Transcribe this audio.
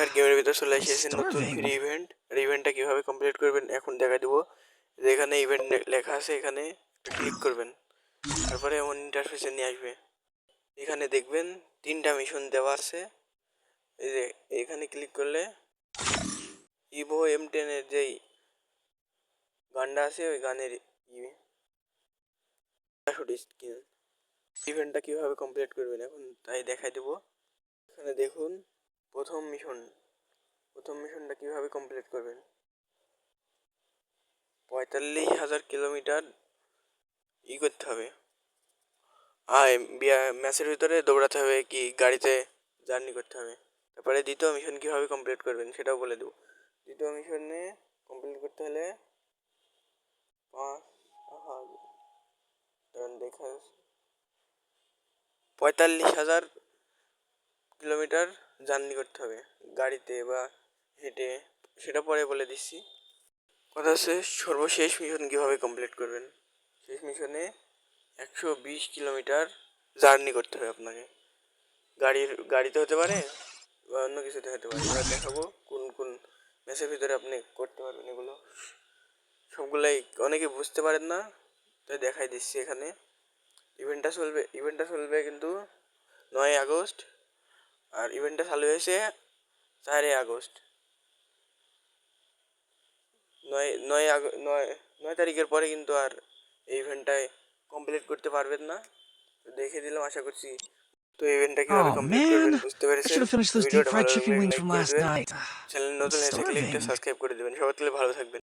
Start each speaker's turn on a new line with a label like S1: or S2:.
S1: ভাই গেমের ভিতরে চলে এসেছে নতুন ফ্রি ইভেন্ট আর ইভেন্টটা কীভাবে কমপ্লিট করবেন এখন দেখা দিব। যে এখানে ইভেন্ট লেখা আছে এখানে ক্লিক করবেন। তারপরে এমন ইন্টারফেসে নিয়ে আসবে। এখানে দেখবেন তিনটা মিশন দেওয়া আছে। এই যে এখানে ক্লিক করলে ইভো এম টেনের যেই গানটা আছে ওই গানের ইভেন্টটা কীভাবে কমপ্লিট করবেন এখন তাই দেখাই দেবো। এখানে দেখুন প্রথম মিশন প্রথম মিশনটা কীভাবে কমপ্লিট করবেন? পঁয়তাল্লিশ হাজার কিলোমিটার ই করতে হবে। আর ম্যাচের ভিতরে দৌড়াতে হবে কি, গাড়িতে জার্নি করতে হবে। তারপরে দ্বিতীয় মিশন কীভাবে কমপ্লিট করবেন সেটাও বলে দেবো। দ্বিতীয় মিশনে কমপ্লিট করতে হলে পাঁচ দেখা পঁয়তাল্লিশ হাজার কিলোমিটার জার্নি করতে হবে। গাড়িতে বা হেঁটে, সেটা পরে বলে দিচ্ছি। কথা হচ্ছে, সর্বশেষ মিশন কীভাবে কমপ্লিট করবেন? শেষ মিশনে একশো বিশ কিলোমিটার জার্নি করতে হবে আপনাকে। গাড়ির, গাড়িতে হতে পারে বা অন্য কিছুতে হতে পারে। আমরা দেখাবো কোন কোন ম্যাচের ভিতরে আপনি করতে পারবেন এগুলো। সবগুলাই অনেকে বুঝতে পারেন না, তাই দেখাই দিচ্ছি এখানে। ইভেন্টটা চলবে ইভেন্টটা চলবে কিন্তু নয় আগস্ট আর ইভেন্টটা চালু হয়েছে চারই আগস্ট। নয় নয় আগ- নয় নয় তারিখের পরে কিন্তু আর এই ইভেন্টটায় কমপ্লিট করতে পারবেন না। তো দেখে দিলাম আশা করছি তো ইভেন্টটা কীভাবে
S2: Oh
S1: কমপ্লিট করবেন
S2: man,
S1: বুঝতে পেরেছেন? ভিডিওটা ভালো লাগলে. চ্যানেল নতুন ক্লিকটা
S2: starving.
S1: সাবস্ক্রাইব করে দেবেন। সবাই ভালো থাকবেন।